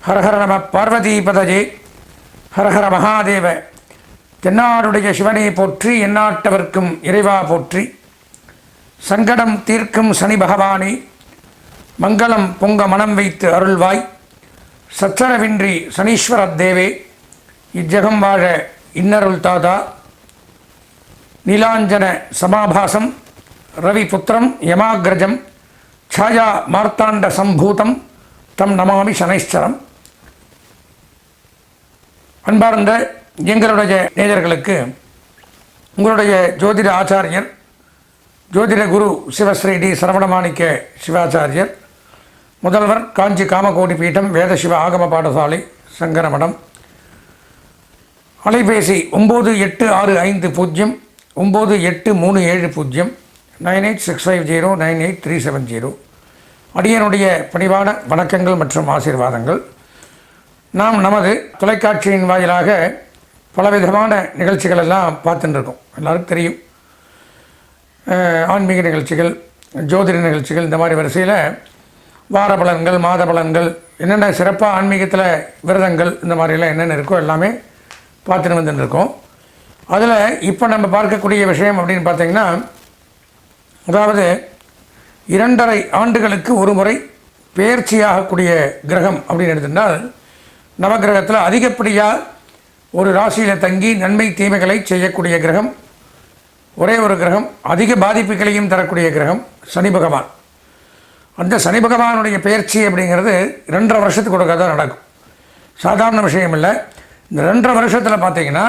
ஹரஹர நம பார்வதிபதஜே ஹரஹர மகாதேவ தென்னாடுடைய சிவனை போற்றி எந்நாட்டவர்க்கும் இறைவா போற்றி சங்கடம் தீர்க்கும் சனி பகவானே மங்களம் பொங்க மனம் வைத்து அருள்வாய் சச்சரவின்றி சனீஸ்வர தேவே இஜ்ஜகம் வாழ இன்னருள் தாதா நீலாஞ்சன சமாபாசம் ரவிபுத்திரம் யமாகிரஜம் ಛಾಯಾ ಮಾರ್ತಾಂಡ ಸಂಭೂತಂ தம் நமாமி சனைஸ்வரம் அன்பார்ந்த எங்களுடைய நேயர்களுக்கு உங்களுடைய ஜோதிட ஆச்சாரியர் ஜோதிட குரு சிவஸ்ரீ டி சரவணமாணிக்க சிவாச்சாரியர் முதல்வர் காஞ்சி காமகோடி பீட்டம் வேதசிவ ஆகம பாடசாலை சங்கரமடம். அலைபேசி ஒம்பது எட்டு ஆறு ஐந்து பூஜ்ஜியம் ஒம்பது எட்டு மூணு ஏழு பூஜ்ஜியம் nine eight six five zero nine eight three seven zero. அடியனுடைய பணிவான வணக்கங்கள் மற்றும் ஆசீர்வாதங்கள். நாம் நமது தொலைக்காட்சியின் வாயிலாக பலவிதமான நிகழ்ச்சிகள் எல்லாம் பார்த்துட்டுருக்கோம். எல்லாருக்கும் தெரியும். ஆன்மீக நிகழ்ச்சிகள் ஜோதிட நிகழ்ச்சிகள் இந்த மாதிரி வரிசையில் வார பலன்கள் மாத பலன்கள் என்னென்ன சிறப்பாக ஆன்மீகத்தில் விரதங்கள் இந்த மாதிரிலாம் என்னென்ன இருக்கோ எல்லாமே பார்த்துட்டு வந்துட்டுருக்கோம். அதில் இப்போ நம்ம பார்க்கக்கூடிய விஷயம் அப்படின்னு பார்த்திங்கன்னா அதாவது இரண்டரை ஆண்டுகளுக்கு ஒரு முறை பெயர்ச்சியாகக்கூடிய கிரகம் அப்படின்னு எடுத்துட்டால் நவகிரகத்தில் அதிகப்படியாக ஒரு ராசியில் தங்கி நன்மை தீமைகளை செய்யக்கூடிய கிரகம் ஒரே ஒரு கிரகம் அதிக பாதிப்புகளையும் தரக்கூடிய கிரகம் சனி பகவான். அந்த சனி பகவானுடைய பயிற்சி அப்படிங்கிறது ரெண்டரை வருஷத்துக்கு கொடுக்க தான் நடக்கும். சாதாரண விஷயம் இல்லை. இந்த ரெண்டரை வருஷத்தில் பார்த்தீங்கன்னா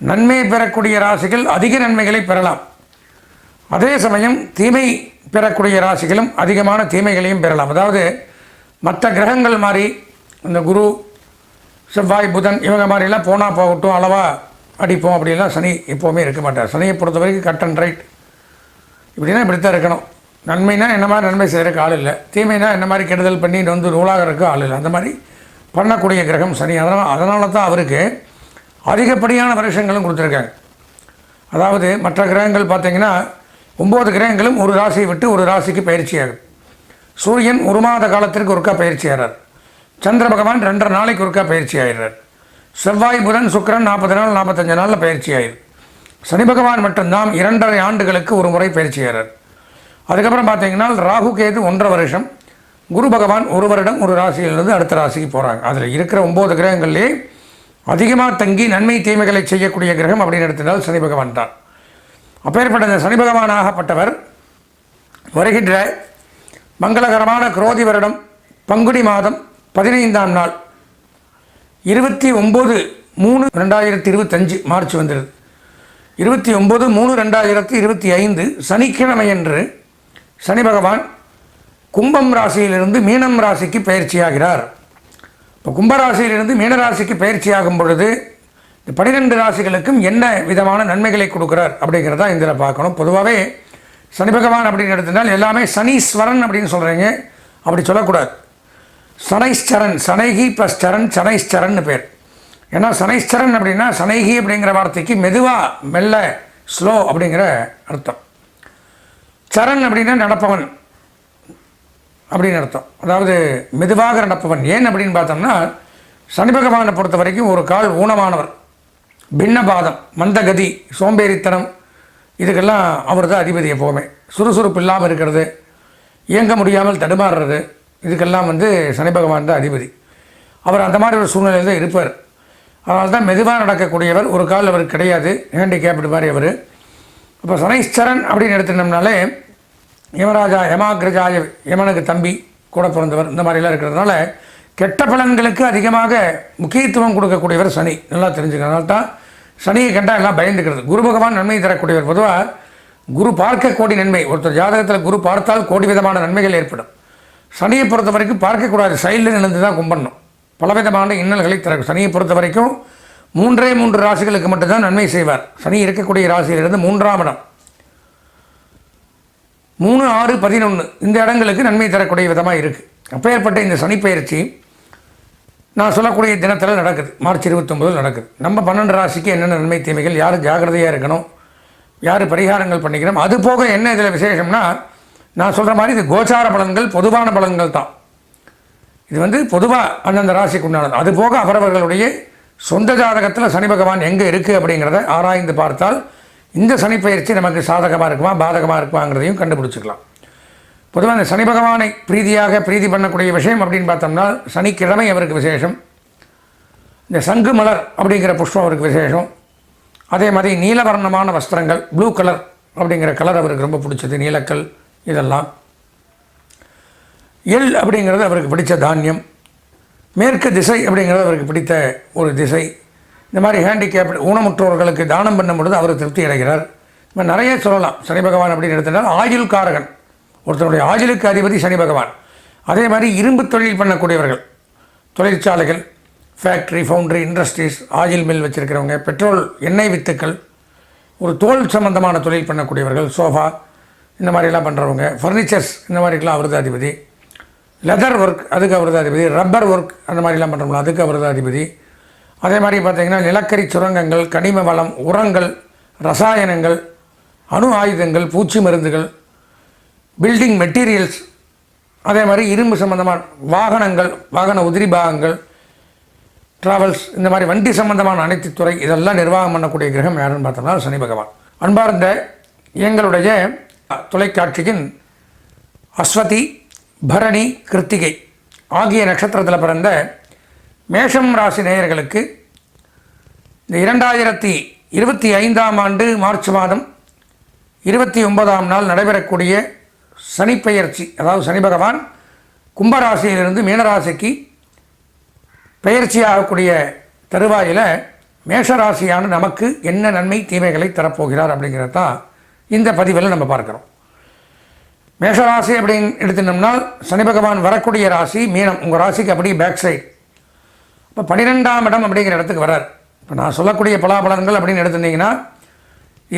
நன்மை பெறக்கூடிய ராசிகள் அதிக நன்மைகளை பெறலாம். அதே சமயம் தீமை பெறக்கூடிய ராசிகளும் அதிகமான தீமைகளையும் பெறலாம். அதாவது மற்ற கிரகங்கள் மாதிரி இந்த குரு செவ்வாய் புதன் இவங்க மாதிரிலாம் போனால் போகட்டும் அளவாக அடிப்போம் அப்படிலாம் சனி எப்போவுமே இருக்க மாட்டார். சனியை பொறுத்த வரைக்கும் கட் அண்ட் ரைட் இப்படின்னா இப்படி தான் இருக்கணும். நன்மைனா என்ன மாதிரி நன்மை செய்கிறக்கு ஆள் இல்லை. தீமைனா என்ன மாதிரி கெடுதல் பண்ணி வந்து நூலாகிறதுக்கு ஆள் இல்லை. அந்த மாதிரி பண்ணக்கூடிய கிரகம் சனி. அதனால் அதனால தான் அவருக்கு அதிகப்படியான வருஷங்களும் கொடுத்துருக்காங்க. அதாவது மற்ற கிரகங்கள் பார்த்தீங்கன்னா ஒம்பது கிரகங்களும் ஒரு ராசியை விட்டு ஒரு ராசிக்கு பயிற்சியாகும். சூரியன் ஒரு மாத காலத்திற்கு ஒருக்கா பயிற்சி ஆகிறார் சந்திர பகவான் ரெண்டரை நாளைக்கு ஒருக்கா பயிற்சி ஆயிடுறார். செவ்வாய் புதன் சுக்கிரன் நாற்பது நாள் நாற்பத்தஞ்சு நாளில் பயிற்சி ஆயிரு சனி பகவான் மட்டும்தான் இரண்டரை ஆண்டுகளுக்கு ஒரு முறை பயிற்சி ஆகிறார் அதுக்கப்புறம் பார்த்தீங்கன்னா ராகு கேது ஒன்றரை வருஷம் குரு பகவான் ஒரு வருடம் ஒரு ராசியிலிருந்து அடுத்த ராசிக்கு போகிறாங்க அதில் இருக்கிற ஒம்பது கிரகங்கள்லேயே அதிகமாக தங்கி நன்மை தீமைகளை செய்யக்கூடிய கிரகம் அப்படின்னு எடுத்திருந்தால் சனி பகவான் தான். அப்பேற்பட்ட இந்த சனி பகவானாகப்பட்டவர் வருகின்ற மங்களகரமான குரோதி வருடம் பங்குனி மாதம் பதினைந்தாம் நாள் இருபத்தி ஒம்பது மூணு ரெண்டாயிரத்தி இருபத்தஞ்சு மார்ச் வந்துடுது இருபத்தி ஒம்பது மூணு ரெண்டாயிரத்தி இருபத்தி ஐந்து சனிக்கிழமையன்று சனி பகவான் கும்பம் ராசியிலிருந்து மீனம் ராசிக்கு பயிற்சியாகிறார். இப்போ கும்பராசியிலிருந்து மீனராசிக்கு பயிற்சியாகும் பொழுது இந்த பனிரெண்டு ராசிகளுக்கும் என்ன விதமான நன்மைகளை கொடுக்குறார் அப்படிங்கிறதா இதில் பார்க்கணும். பொதுவாகவே சனி பகவான் அப்படின்னு எடுத்தினால் எல்லாமே சனீஸ்வரன் அப்படின்னு சொல்கிறீங்க அப்படி சொல்லக்கூடாது. சனைஸ்சரன் சனைகி ப்ளஸ் சரண் சனைஸ்சரன் பேர். ஏன்னா சனைஸ்சரன் அப்படின்னா சனைகி அப்படிங்கிற வார்த்தைக்கு மெதுவாக மெல்ல ஸ்லோ அப்படிங்கிற அர்த்தம். சரண் அப்படின்னா நடப்பவன் அப்படின்னு அர்த்தம். அதாவது மெதுவாக நடப்பவன். ஏன் அப்படின்னு பார்த்தோம்னா சனி பகவானை பொறுத்த வரைக்கும் ஒரு கால் ஊனமானவர். பின்னபாதம் மந்தகதி சோம்பேறித்தனம் இதுக்கெல்லாம் அவர் தான் அதிபதி எப்போவுமே. சுறுசுறுப்பு இல்லாமல் இருக்கிறது இயங்க முடியாமல் தடுமாறுறது இதுக்கெல்லாம் வந்து சனி பகவான் தான் அதிபதி. அவர் அந்த மாதிரி ஒரு சூழ்நிலையில் தான் இருப்பார். அதனால தான் மெதுவாக நடக்கக்கூடியவர் ஒரு கால் அவருக்கு கிடையாது. ஹேண்டிகேப்டு மாதிரி அவர். அப்போ சனைஸ்வரன் அப்படின்னு எடுத்துட்டோம்னாலே யமராஜா யமாகிரஜாய யமனுக்கு தம்பி கூட பிறந்தவர். இந்த மாதிரிலாம் இருக்கிறதுனால கெட்ட பலன்களுக்கு அதிகமாக முக்கியத்துவம் கொடுக்கக்கூடியவர் சனி. நல்லா தெரிஞ்சுக்கிறதுனால தான் சனியை கண்டால் எல்லாம் பயந்துக்கிறது. குரு பகவான் நன்மை தரக்கூடியவர். பொதுவாக குரு பார்க்க கோடி நன்மை. ஒருத்தர் ஜாதகத்தில் குரு பார்த்தால் கோடி விதமான நன்மைகள் ஏற்படும். சனியை பொறுத்த வரைக்கும் பார்க்கக்கூடாது. சைடில் நின்று தான் கும்பிடணும். பலவிதமான இன்னல்களை தர சனியை பொறுத்த வரைக்கும் மூன்றே மூன்று ராசிகளுக்கு மட்டும்தான் நன்மை செய்வார். சனி இருக்கக்கூடிய ராசியிலிருந்து மூன்றாம் இடம். மூணு ஆறு பதினொன்று இந்த இடங்களுக்கு நன்மை தரக்கூடிய விதமாக இருக்குது அப்பேற்பட்ட இந்த சனிப்பெயர்ச்சி நான் சொல்லக்கூடிய தினத்தில் நடக்குது. மார்ச் இருபத்தொம்பதில் நடக்குது. நம்ம பன்னெண்டு ராசிக்கு என்னென்ன நன்மை தீமைகள் யார் ஜாகிரதையாக இருக்கணும் யார் பரிகாரங்கள் பண்ணிக்கணும் அது போக என்ன இதில் விசேஷம்னா நான் சொல்கிற மாதிரி இது கோச்சார பலன்கள் பொதுவான பலன்கள் தான். இது வந்து பொதுவாக அந்தந்த ராசிக்கு உண்டானது. அதுபோக அவரவர்களுடைய சொந்த ஜாதகத்தில் சனி பகவான் எங்கே இருக்குது அப்படிங்கிறத ஆராய்ந்து பார்த்தால் இந்த சனி பயிற்சி நமக்கு சாதகமாக இருக்குமா பாதகமாக இருக்குமாங்கிறதையும் கண்டுபிடிச்சிக்கலாம். பொதுவாக இந்த சனி பகவானை பிரீதியாக பிரீதி பண்ணக்கூடிய விஷயம் அப்படின்னு பார்த்தோம்னா சனிக்கிழமை அவருக்கு விசேஷம். இந்த சங்கு மலர் அப்படிங்கிற புஷ்பம் அவருக்கு விசேஷம். அதே மாதிரி நீலவர்ணமான வஸ்திரங்கள் ப்ளூ கலர் அப்படிங்கிற கலர் அவருக்கு ரொம்ப பிடிச்சது நீலக்கல். இதெல்லாம். எள் அப்படிங்கிறது அவருக்கு பிடித்த தானியம். மேற்கு திசை அப்படிங்கிறது அவருக்கு பிடித்த ஒரு திசை. இந்த மாதிரி ஹேண்டிகேப் ஊனமுற்றோர்களுக்கு தானம் பண்ணும் பொழுது அவர் திருப்தி அடைகிறார். இப்போ நிறைய சொல்லலாம். சனி பகவான் அப்படின்னு எடுத்துட்டால் ஆயுள் காரகன் ஒருத்தருடைய ஆயுளுக்கு அதிபதி சனி பகவான். அதே மாதிரி இரும்பு தொழில் பண்ணக்கூடியவர்கள். தொழிற்சாலைகள் factory foundry industries oil mill வச்சுருக்கிறவங்க petrol எண்ணெய் வித்துக்கள் ஒரு தோல் சம்பந்தமான தொழில் பண்ணக்கூடியவர்கள் சோஃபா இந்த மாதிரிலாம் பண்ணுறவங்க ஃபர்னிச்சர்ஸ் இந்த மாதிரிக்கெலாம் அவரது அதிபதி லெதர் ஒர்க் அதுக்கு அவரது அதிபதி ரப்பர் ஒர்க் அந்த மாதிரிலாம் பண்ணுறோம்ல அதுக்கு அவரது அதிபதி அதே மாதிரி பார்த்திங்கன்னா நிலக்கரி சுரங்கங்கள் கனிம வளம் உரங்கள் ரசாயனங்கள் அணு ஆயுதங்கள் பூச்சி மருந்துகள் பில்டிங் மெட்டீரியல்ஸ் அதே மாதிரி இரும்பு சம்பந்தமான வாகனங்கள் வாகன உதிரி பாகங்கள் ட்ராவல்ஸ் இந்த மாதிரி வண்டி சம்பந்தமான அனைத்து துறை இதெல்லாம் நிர்வாகம் பண்ணக்கூடிய கிரகம் யாருன்னு பார்த்தோம்னா சனி பகவான். அன்பார்ந்த எங்களுடைய தொலைக்காட்சியின் அஸ்வதி பரணி கிருத்திகை ஆகிய நட்சத்திரத்தில் பிறந்த மேஷம் ராசி நேயர்களுக்கு இந்த இரண்டாயிரத்தி இருபத்தி ஐந்தாம் ஆண்டு மார்ச் மாதம் இருபத்தி ஒன்பதாம் நாள் நடைபெறக்கூடிய சனிப்பெயர்ச்சி அதாவது சனி பகவான் கும்பராசியிலிருந்து மீனராசிக்கு பெயர்ச்சி ஆகக்கூடிய தருவாயில் மேஷராசியான நமக்கு என்ன நன்மை தீமைகளை தரப்போகிறார் அப்படிங்கிறதான் இந்த பதிவில் நம்ம பார்க்குறோம். மேஷராசி அப்படின்னு எடுத்துட்டோம்னா சனி பகவான் வரக்கூடிய ராசி மீனம் உங்கள் ராசிக்கு அப்படியே பேக் சைடு இப்போ பன்னிரெண்டாம் இடம் அப்படிங்கிற இடத்துக்கு வரார். இப்போ நான் சொல்லக்கூடிய பலாபலன்கள் அப்படின்னு எடுத்துட்டிங்கன்னா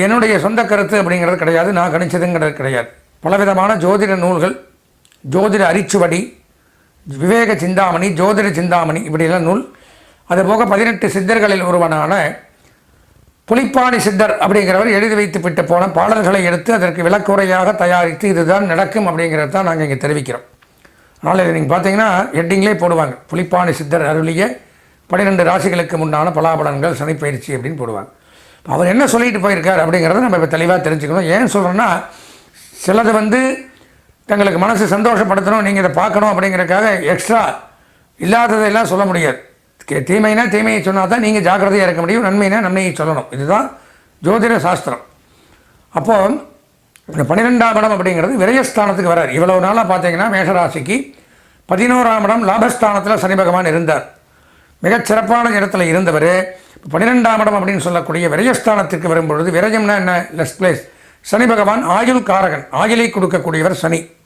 என்னுடைய சொந்த கருத்து அப்படிங்கிறது கிடையாது நான் கணிச்சதுங்கிறது கிடையாது. பலவிதமான ஜோதிட நூல்கள் ஜோதிட அரிச்சுவடி விவேக சிந்தாமணி ஜோதிட சிந்தாமணி இப்படியெல்லாம் நூல். அதுபோக பதினெட்டு சித்தர்களில் ஒருவனான புலிப்பாணி சித்தர் அப்படிங்கிறவர் எழுதி வைத்து விட்டு போன பாடல்களை எடுத்து அதற்கு விளக்குறையாக தயாரித்து இதுதான் நடக்கும் அப்படிங்கிறத தான் நாங்கள் இங்கே தெரிவிக்கிறோம். அதனால் இதை நீங்கள் பார்த்தீங்கன்னா ஹெட்டிங்லேயே போடுவாங்க. புலிப்பாணி சித்தர் அருளிய பன்னிரெண்டு ராசிகளுக்கு முன்னான பலாபலன்கள் சனிப்பயிற்சி அப்படின்னு போடுவாங்க. அவர் என்ன சொல்லிட்டு போயிருக்கார் அப்படிங்கிறத நம்ம இப்போ தெளிவாக தெரிஞ்சுக்கணும். ஏன் சொல்கிறோன்னா சிலது வந்து தங்களுக்கு மனசு சந்தோஷப்படுத்தணும் நீங்கள் இதை பார்க்கணும் அப்படிங்கிறதுக்காக எக்ஸ்ட்ரா இல்லாததையெல்லாம் சொல்ல முடியாது. தீமைனா தீமையை சொன்னால் தான் நீங்கள் ஜாக்கிரதையாக இருக்க முடியும். நன்மைனா நன்மையை சொல்லணும். இதுதான் ஜோதிட சாஸ்திரம். அப்போது இந்த பன்னிரெண்டாம் இடம் அப்படிங்கிறது விரயஸ்தானத்துக்கு வரார். இவ்வளவு நாளாக பார்த்தீங்கன்னா மேஷராசிக்கு பதினோராம் இடம் லாபஸ்தானத்தில் சனி பகவான் இருந்தார். மிகச்சிறப்பான இடத்துல இருந்தவர். பன்னிரெண்டாம் இடம் அப்படின்னு சொல்லக்கூடிய விரயஸ்தானத்திற்கு வரும்பொழுது விரயம்னா என்ன? லெஸ் பிளேஸ் சனி பகவான் ஆயுள் காரகன். ஆயுளை கொடுக்கக்கூடியவர் சனி.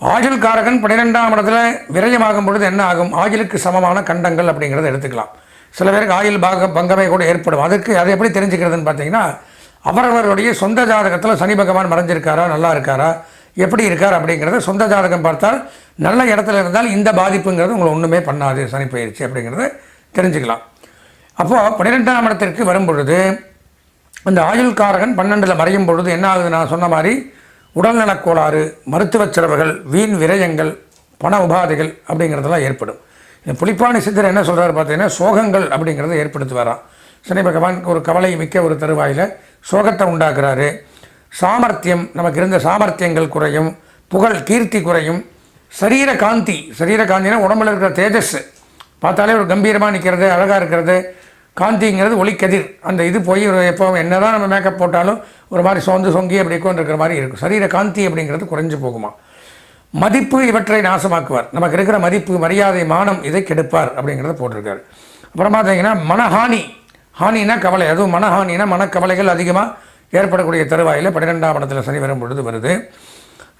ஆயுள் காரகன் பன்னிரெண்டாம் இடத்துல விரயமாகும் பொழுது என்ன ஆகும்? ஆயுளுக்கு சமமான கண்டங்கள் அப்படிங்கிறத எடுத்துக்கலாம். சில பேருக்கு ஆயுள் பாக பங்கமே கூட ஏற்படும். அதுக்கு அதை எப்படி தெரிஞ்சுக்கிறதுன்னு பார்த்தீங்கன்னா அவரவருடைய சொந்த ஜாதகத்தில் சனி பகவான் மறைஞ்சிருக்காரா நல்லா இருக்காரா எப்படி இருக்கார் அப்படிங்கிறத சொந்த ஜாதகம் பார்த்தால் நல்ல இடத்துல இருந்தால் இந்த பாதிப்புங்கிறது உங்களை ஒன்றுமே பண்ணாது சனி பயிற்சி அப்படிங்கிறத தெரிஞ்சுக்கலாம். அப்போது பன்னிரெண்டாம் இடத்திற்கு வரும் பொழுது அந்த ஆயுள்காரகன் பன்னெண்டில் மறையும் பொழுது என்ன ஆகுது? நான் சொன்ன மாதிரி உடல்நலக் கோளாறு மருத்துவச் செலவுகள் வீண் விரயங்கள் பண உபாதைகள் அப்படிங்கிறதெல்லாம் ஏற்படும். இந்த புலிப்பாணி சித்தர் என்ன சொல்கிறாரு பார்த்தீங்கன்னா சோகங்கள் அப்படிங்கிறத ஏற்படுத்துவாராம். சனி பகவான் ஒரு கவலை மிக்க ஒரு தருவாயில் சோகத்தை உண்டாக்குறாரு. சாமர்த்தியம் நமக்கு இருந்த சாமர்த்தியங்கள் குறையும் புகழ் கீர்த்தி குறையும். சரீர காந்தி சரீர காந்தினா உடம்புல இருக்கிற தேஜஸ். பார்த்தாலே ஒரு கம்பீரமாக நிற்கிறது அழகாக இருக்கிறது. காந்திங்கிறது ஒளிக்கதிர் அந்த இது போய் எப்போ என்ன தான் நம்ம மேக்கப் போட்டாலும் ஒரு மாதிரி சோந்து சொங்கி அப்படி இருக்கிற மாதிரி இருக்கும். சரீர காந்தி அப்படிங்கிறது குறைஞ்சு போகுமா? மதிப்பு இவற்றை நாசமாக்குவார். நமக்கு இருக்கிற மதிப்பு மரியாதை மானம் இதை கெடுப்பார் அப்படிங்கிறத போட்டிருக்காரு. அப்புறம் பார்த்தீங்கன்னா மனஹானி. ஹானினா கவலை. அதுவும் மனஹானினா மனக்கவலைகள் அதிகமாக ஏற்படக்கூடிய தருவாயில் பன்னிரெண்டாம் இடத்துல சனி வரும் பொழுது வருது.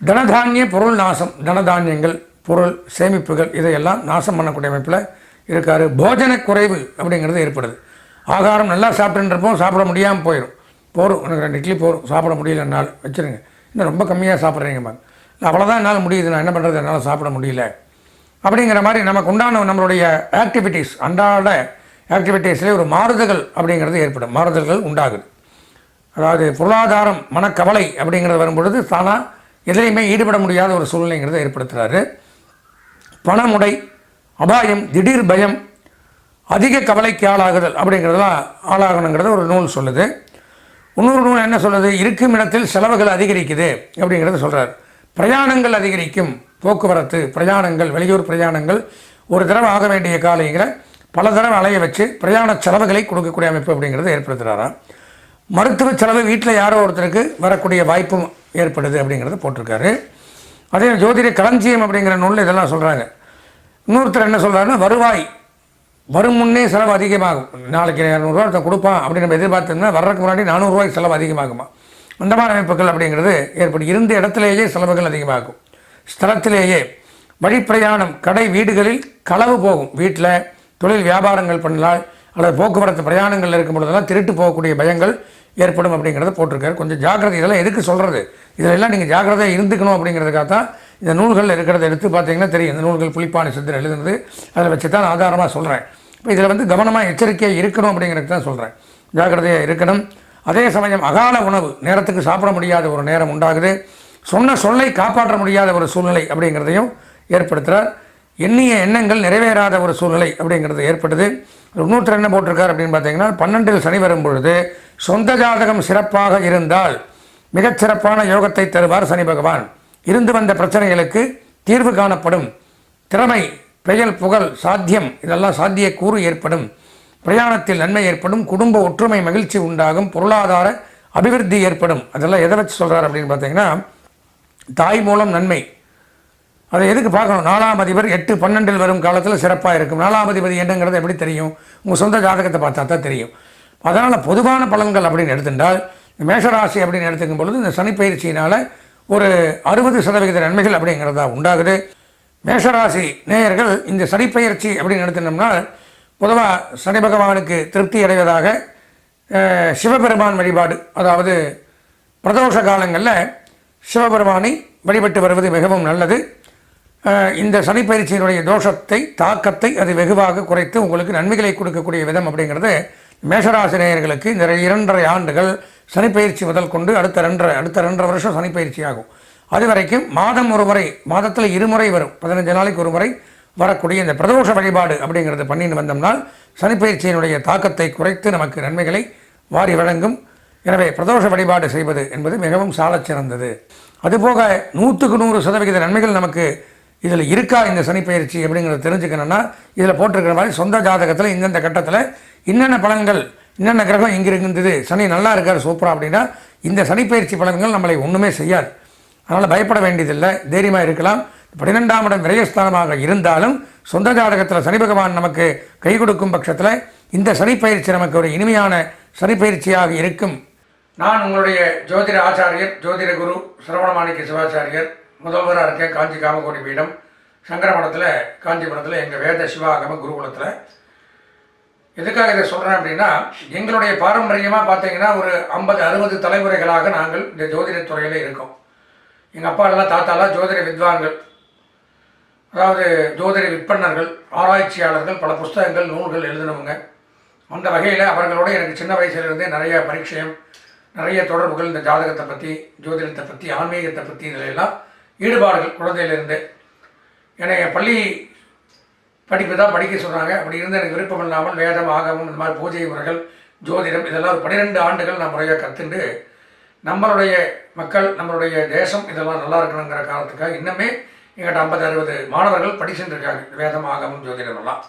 தனதானிய பொருள் நாசம். தனதானியங்கள் பொருள் சேமிப்புகள் இதையெல்லாம் நாசம் பண்ணக்கூடிய அமைப்பில் இருக்கார். போஜன குறைவு அப்படிங்கிறது ஏற்படுது. ஆகாரம் நல்லா சாப்பிட்டுருப்போம் சாப்பிட முடியாமல் போயிடும் போரும். எனக்கு ரெண்டு இட்லி போரும். சாப்பிட முடியல என்னால். வச்சுருங்க. இன்னும் ரொம்ப கம்மியாக சாப்பிட்றீங்க மேம் அவ்வளோதான் என்னால் முடியுது. நான் என்ன பண்ணுறது என்னால் சாப்பிட முடியல. அப்படிங்கிற மாதிரி நமக்கு உண்டான நம்மளுடைய ஆக்டிவிட்டீஸ் அன்றாட ஆக்டிவிட்டீஸ்லேயே ஒரு மாறுதல்கள் அப்படிங்கிறது ஏற்படும். மாறுதல்கள் உண்டாகுது. அதாவது பொருளாதாரம் மனக்கவலை அப்படிங்கிறது வரும்பொழுது தானாக எதிலையுமே ஈடுபட முடியாத ஒரு சூழ்நிலைங்கிறத ஏற்படுத்துகிறாரு பணமுடை அபாயம் திடீர் பயம் அதிக கவலைக்கு ஆளாகுதல் அப்படிங்கிறதெல்லாம் ஆளாகணுங்கிறத ஒரு நூல் சொல்லுது. இன்னொரு நூல் என்ன சொல்லுது? இருக்கும் இடத்தில் செலவுகள் அதிகரிக்குது அப்படிங்கிறத சொல்கிறார் பிரயாணங்கள் அதிகரிக்கும் போக்குவரத்து பிரயாணங்கள் வெளியூர் பிரயாணங்கள் ஒரு தடவை ஆக வேண்டிய காலைங்கிற பல தடவை அலைய வச்சு பிரயாண செலவுகளை கொடுக்கக்கூடிய அமைப்பு அப்படிங்கிறத ஏற்படுத்துகிறாராம் மருத்துவ செலவு வீட்டில் யாரோ ஒருத்தருக்கு வரக்கூடிய வாய்ப்பும் ஏற்படுது அப்படிங்கிறத போட்டிருக்காரு. அதே ஜோதிட களஞ்சியம் அப்படிங்கிற நூலில் இதெல்லாம் சொல்கிறாங்க இன்னொருத்தர் என்ன சொல்கிறாருன்னா வருவாய் வரும் முன்னே செலவு அதிகமாகும். நாளைக்கு இரநூறுவா ஒருத்தன் கொடுப்பான் அப்படின்னு நம்ம எதிர்பார்த்தோம்னா வர்றதுக்கு முன்னாடி நானூறுரூவாய்க்கு செலவு அதிகமாகுமா? அந்த மாதிரி அமைப்புகள் அப்படிங்கிறது ஏற்படும். இருந்த இடத்திலேயே செலவுகள் அதிகமாகும். ஸ்தலத்திலேயே வழிப்பிரயாணம் கடை வீடுகளில் களவு போகும். வீட்டில் தொழில் வியாபாரங்கள் பண்ணலாம் அல்லது போக்குவரத்து பிரயாணங்கள் இருக்கும் பொழுதெல்லாம் திருட்டு போகக்கூடிய பயங்கள் ஏற்படும் அப்படிங்கிறத போட்டிருக்காரு. கொஞ்சம் ஜாக்கிரதை இதெல்லாம் எதுக்கு சொல்கிறது இதெல்லாம் நீங்கள் ஜாக்கிரதையாக இருந்துக்கணும் அப்படிங்கிறதுக்காக தான் இந்த நூல்கள் இருக்கிறத எடுத்து பார்த்தீங்கன்னா தெரியும். இந்த நூல்கள் புலிப்பாணி சித்தர் எழுதுனது. அதில் வச்சு தான் ஆதாரமாக சொல்கிறேன் இப்போ இதில் வந்து கவனமாக எச்சரிக்கையாக இருக்கணும் அப்படிங்கிறது தான் சொல்கிறேன் ஜாக்கிரதையாக இருக்கணும். அதே சமயம் அகால உணவு நேரத்துக்கு சாப்பிட முடியாத ஒரு நேரம் உண்டாகுது. சொன்ன சொல்லை காப்பாற்ற முடியாத ஒரு சூழ்நிலை அப்படிங்கிறதையும் ஏற்படுத்துகிறார் எண்ணிய எண்ணங்கள் நிறைவேறாத ஒரு சூழ்நிலை அப்படிங்கிறது ஏற்படுது. நூற்றி என்ன போட்டிருக்கார் அப்படின்னு பார்த்தீங்கன்னா பன்னெண்டில் சனி வரும் பொழுது சொந்த ஜாதகம் சிறப்பாக இருந்தால் மிகச்சிறப்பான யோகத்தை தருவார் சனி பகவான். இருந்து வந்த பிரச்சனைகளுக்கு தீர்வு காணப்படும். திறமை பெயல் புகழ் சாத்தியம் இதெல்லாம் சாத்திய கூறு ஏற்படும். பிரயாணத்தில் நன்மை ஏற்படும். குடும்ப ஒற்றுமை மகிழ்ச்சி உண்டாகும். பொருளாதார அபிவிருத்தி ஏற்படும். அதெல்லாம் எதை வச்சு சொல்கிறார் அப்படின்னு பார்த்தீங்கன்னா தாய் மூலம் நன்மை. அதை எதுக்கு பார்க்கணும்? நாலாம் அதிபர் எட்டு பன்னெண்டில் வரும் காலத்தில் சிறப்பாக இருக்கும். நாலாம் அதிபதி என்னங்கிறது எப்படி தெரியும்? உங்கள் சொந்த ஜாதகத்தை பார்த்தா தான் தெரியும். அதனால் பொதுவான பலன்கள் அப்படின்னு எடுத்துட்டால் மேஷராசி அப்படின்னு எடுத்துக்கும் பொழுது இந்த சனிப்பயிற்சியினால் ஒரு அறுபது சதவிகித நன்மைகள் அப்படிங்கிறதா உண்டாகுது. மேஷராசி நேயர்கள் இந்த சனிப்பயிற்சி அப்படின்னு நடத்தினோம்னா பொதுவாக சனி பகவானுக்கு திருப்தி அடைவதாக சிவபெருமான் வழிபாடு அதாவது பிரதோஷ காலங்களில் சிவபெருமானை வழிபட்டு வருவது மிகவும் நல்லது. இந்த சனிப்பயிற்சியினுடைய தோஷத்தை தாக்கத்தை அது வெகுவாக குறைத்து உங்களுக்கு நன்மைகளை கொடுக்கக்கூடிய விதம் அப்படிங்கிறது மேஷராசினியர்களுக்கு இந்த இரண்டரை ஆண்டுகள் சனிப்பயிற்சி முதல் கொண்டு அடுத்த ரெண்டரை அடுத்த ரெண்டரை வருஷம் சனிப்பயிற்சி ஆகும். அது வரைக்கும் மாதம் ஒரு முறை மாதத்தில் இருமுறை வரும். பதினஞ்சு நாளைக்கு ஒரு முறை வரக்கூடிய இந்த பிரதோஷ வழிபாடு அப்படிங்கிறது பண்ணின்னு வந்தோம்னால் சனிப்பயிற்சியினுடைய தாக்கத்தை குறைத்து நமக்கு நன்மைகளை வாரி வழங்கும். எனவே பிரதோஷ வழிபாடு செய்வது என்பது மிகவும் சாலச் சிறந்தது அதுபோக நூற்றுக்கு நூறு சதவிகித நன்மைகள் நமக்கு இதில் இருக்கா இந்த சனிப்பயிற்சி அப்படிங்கிறத தெரிஞ்சுக்கணும்னா இதில் போட்டிருக்கிற மாதிரி சொந்த ஜாதகத்தில் இந்தந்த கட்டத்தில் என்னென்ன பலன்கள் என்னென்ன கிரகம் இங்கே இருந்தது சனி நல்லா இருக்கார் சூப்பராக அப்படின்னா இந்த சனிப்பயிற்சி பலன்கள் நம்மளை ஒன்றுமே செய்யாது. அதனால் பயப்பட வேண்டியதில்லை தைரியமாக இருக்கலாம். பன்னிரெண்டாம் இடம் விரயஸ்தானமாக இருந்தாலும் சொந்த ஜாதகத்தில் சனி பகவான் நமக்கு கை கொடுக்கும் பட்சத்தில் இந்த சனிப்பயிற்சி நமக்கு ஒரு இனிமையான சனிப்பயிற்சியாக இருக்கும். நான் உங்களுடைய ஜோதிட ஆச்சாரியர் ஜோதிட குரு சிரவணமாணிக்க சிவாச்சாரியர் முதல்வராக இருக்கேன் காஞ்சி காமகோடி பீடம் சங்கரமடத்தில் காஞ்சிபுரத்தில் எங்கள் வேத சிவாகம குருகுலத்தில் எதுக்காக இதை சொல்கிறேன் அப்படின்னா எங்களுடைய பாரம்பரியமாக பார்த்தீங்கன்னா ஒரு ஐம்பது அறுபது தலைமுறைகளாக நாங்கள் இந்த ஜோதிடத்துறையில் இருக்கோம். எங்கள் அப்பா எல்லாம் தாத்தாலாம் ஜோதிட வித்வான்கள். அதாவது ஜோதிட விற்பனர்கள் ஆராய்ச்சியாளர்கள் பல புஸ்தகங்கள் நூல்கள் எழுதினவங்க. அந்த வகையில் அவர்களோட எனக்கு சின்ன வயசுலேருந்தே நிறைய பரிச்சயம் நிறைய தொடர்புகள் இந்த ஜாதகத்தை பற்றி ஜோதிடத்தை பற்றி ஆன்மீகத்தை பற்றி இதிலெல்லாம் ஈடுபாடுகள் குழந்தையிலிருந்தே. என்னை பள்ளி படிப்பு தான் படிக்க சொல்கிறாங்க அப்படி இருந்து எனக்கு விருப்பம் இல்லாமல் வேதம் ஆகமம் இந்த மாதிரி பூஜை முறைகள் ஜோதிடம் இதெல்லாம் ஒரு பன்னிரெண்டு ஆண்டுகள் நான் முறையாக கற்றுண்டு நம்மளுடைய மக்கள் நம்மளுடைய தேசம் இதெல்லாம் நல்லா இருக்கணுங்கிற காரணத்துக்காக இன்னுமே எங்கிட்ட ஐம்பது அறுபது மாணவர்கள் படிச்சுட்டு இருக்காங்க. வேதம் ஆகமம் ஜோதிடம் எல்லாம்.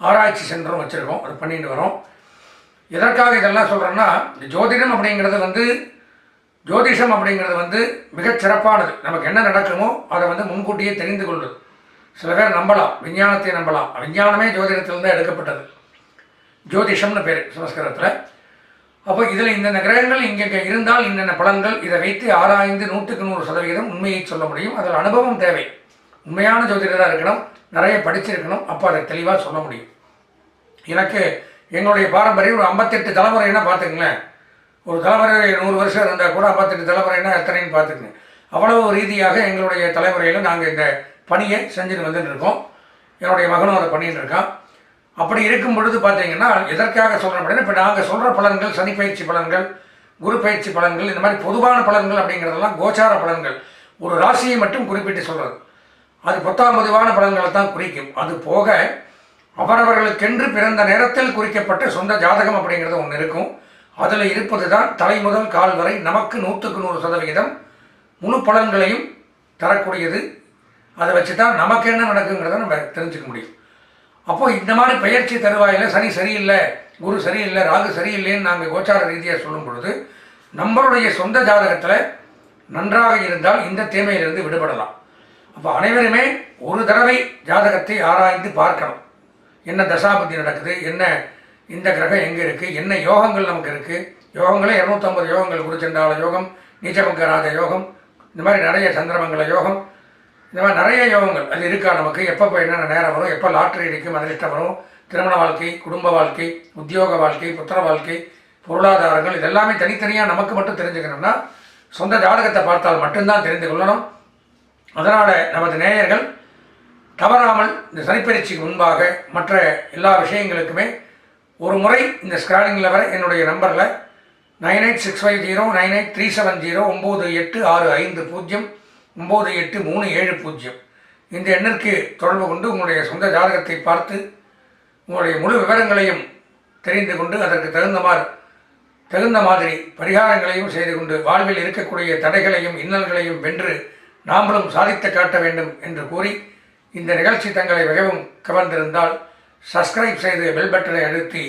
ஆராய்ச்சி சென்றும் வச்சுருக்கோம். அது பண்ணிட்டு வரோம். எதற்காக இதெல்லாம் சொல்கிறேன்னா ஜோதிடம் அப்படிங்கிறது வந்து ஜோதிஷம் அப்படிங்கிறது வந்து மிகச் சிறப்பானது நமக்கு என்ன நடக்குமோ அதை வந்து முன்கூட்டியே தெரிந்து கொள்வது. சில பேர் நம்பலாம் விஞ்ஞானத்தை நம்பலாம். விஞ்ஞானமே ஜோதிடத்திலிருந்து எடுக்கப்பட்டது. ஜோதிஷம்னு பேர் சமஸ்கிருதத்தில். அப்போ இதில் இந்தந்த கிரகங்கள் இங்கே இருந்தால் இன்னென்ன பலன்கள் இதை வைத்து ஆராய்ந்து நூற்றுக்கு நூறு சதவீதம் உண்மையை சொல்ல முடியும். அதில் அனுபவம் தேவை. உண்மையான ஜோதிடராக இருக்கணும். நிறைய படிச்சிருக்கணும். அப்போ அதை தெளிவாக சொல்ல முடியும். எனக்கு எங்களுடைய பாரம்பரியம் ஒரு ஐம்பத்தெட்டு தலைமுறைன்னா பார்த்துங்களேன் ஒரு தலைமுறை நூறு வருஷம் இருந்தால் கூட ஐம்பத்தெட்டு தலைமுறைன்னா எத்தனைன்னு பார்த்துக்குங்க. அவ்வளவு ரீதியாக எங்களுடைய தலைமுறையில் நாங்கள் இந்த பணியை செஞ்சுட்டு வந்துட்டு இருக்கோம் என்னுடைய மகனும் அதை பண்ணிட்டு இருக்கான் அப்படி இருக்கும் பொழுது பார்த்தீங்கன்னா எதற்காக சொல்கிறோம் அப்படின்னா இப்போ நாங்கள் சொல்கிற பலன்கள் சனி பயிற்சி பலன்கள் குரு பயிற்சி பலன்கள் இந்த மாதிரி பொதுவான பலன்கள் அப்படிங்கிறதெல்லாம் கோச்சார பலன்கள். ஒரு ராசியை மட்டும் குறிப்பிட்டு சொல்கிறது அது பத்தாம் பொதுவான பலன்களை தான் குறிக்கும். அது போக அவரவர்களுக்கென்று பிறந்த நேரத்தில் குறிக்கப்பட்ட சொந்த ஜாதகம் அப்படிங்கிறது ஒன்று இருக்கும். அதில் இருப்பது தான் தலை முதல் கால் வரை நமக்கு நூற்றுக்கு நூறு சதவிகிதம் முழு பலன்களையும் தரக்கூடியது அதை வச்சு தான் நமக்கு என்ன நடக்குங்கிறத நம்ம தெரிஞ்சுக்க முடியும். அப்போ இந்த மாதிரி பயிற்சி தருவாயில் சனி சரியில்லை குரு சரியில்லை ராகு சரியில்லைன்னு நாங்கள் கோச்சார ரீதியாக சொல்லும் பொழுது நம்மளுடைய சொந்த ஜாதகத்தில் நன்றாக இருந்தால் இந்த தீமையிலிருந்து விடுபடலாம். அப்போ அனைவருமே ஒரு தடவை ஜாதகத்தை ஆராய்ந்து பார்க்கணும். என்ன தசாபதி நடக்குது என்ன இந்த கிரகம் எங்கே இருக்குது என்ன யோகங்கள் நமக்கு இருக்குது யோகங்களே இரநூத்தம்பது யோகங்கள் குருச்சண்டால யோகம் நீச்சபங்கராஜ யோகம் இந்த மாதிரி நிறைய சந்திரமங்கல யோகம் இந்த மாதிரி நிறைய யோகங்கள். அது இருக்கா நமக்கு? எப்போ என்னென்ன நேரம் வரும்? எப்போ லாட்டரி அடிக்கும்? அதிர்ஷ்டம் வரும்? திருமண வாழ்க்கை குடும்ப வாழ்க்கை உத்தியோக வாழ்க்கை புத்திர வாழ்க்கை பொருளாதாரங்கள் இதெல்லாமே தனித்தனியாக நமக்கு மட்டும் தெரிஞ்சுக்கணும்னா சொந்த ஜாதகத்தை பார்த்தால் மட்டும்தான் தெரிந்து கொள்ளணும். அதனால் நமது நேயர்கள் தவறாமல் இந்த சனிப்பயிற்சிக்கு முன்பாக மற்ற எல்லா விஷயங்களுக்குமே ஒரு முறை இந்த ஸ்க்ராலிங்கில் வர என்னுடைய நம்பரில் nine eight six five zero nine eight three seven zero ஒம்பது எட்டு ஆறு ஐந்து பூஜ்ஜியம் ஒம்பது எட்டு மூணு ஏழு பூஜ்ஜியம். இந்த எண்ணிற்கு தொடர்பு கொண்டு உங்களுடைய சொந்த ஜாதகத்தை பார்த்து உங்களுடைய முழு விவரங்களையும் தெரிந்து கொண்டு அதற்கு தகுந்த மாதிரி தகுந்த மாதிரி பரிகாரங்களையும் செய்து கொண்டு வாழ்வில் இருக்கக்கூடிய தடைகளையும் இன்னல்களையும் வென்று நாமளும் சாதித்து காட்ட வேண்டும் என்று கூறி இந்த நிகழ்ச்சி தங்களை மிகவும் கவர்ந்திருந்தால் சப்ஸ்கிரைப் செய்து பெல் பட்டனை அழுத்தி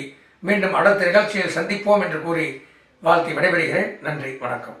மீண்டும் அடுத்த நிகழ்ச்சியில் சந்திப்போம் என்று கூறி வாழ்த்தி விடைபெறுகிறேன். நன்றி வணக்கம்.